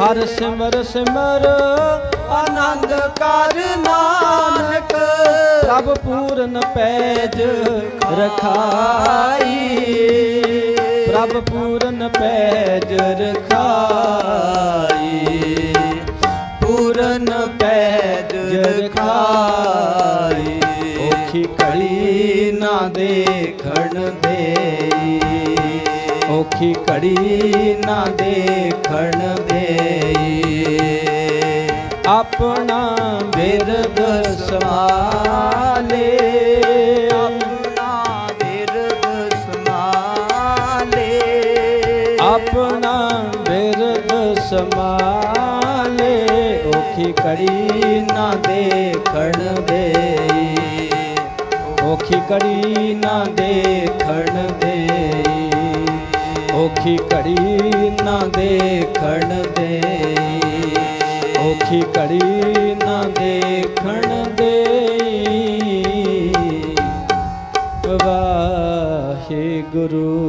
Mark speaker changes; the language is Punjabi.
Speaker 1: ਹਰ ਸਿਮਰ ਸਿਮਰ
Speaker 2: ਆਨੰਦ ਕਰ ਨਾਨਕ।
Speaker 1: ਪ੍ਰਭ ਪੂਰਨ ਪੈਜ ਰਖਾਈ। ਪ੍ਰਭ ਪੂਰਨ ਪੈਜ ਰਖਾਈ।
Speaker 2: ਪੂਰਨ ਪੈਜ ਰਖਾਈ।
Speaker 1: ਔਖੀ ਘੜੀ ਨਾ ਦੇਖਣ ਦੇਈ ਔਖੀ ਘੜੀ ਨਾ ਦੇਖਣ ਦੇਈ। ਆਪਣਾ ਬਿਰਦ ਸਮਾਲੇ
Speaker 2: ਆਪਣਾ ਬਿਰਦ ਸਮਾਲੇ
Speaker 1: ਆਪਣਾ ਬਿਰਦ ਸਮਾਲੇ ਔਖੀ ਘੜੀ ਨਾ ਦੇਖਣ ਦੇਈ। ਔਖੀ ਘੜੀ ਨਾ ਦੇਖਣ ਦੇ ਔਖੀ ਘੜੀ ਨਾ ਦੇਖਣ ਦੇ। ਔਖੀ ਘੜੀ ਨਾ ਦੇਖਣ ਦੇ। ਵਾਹਿਗੁਰੂ।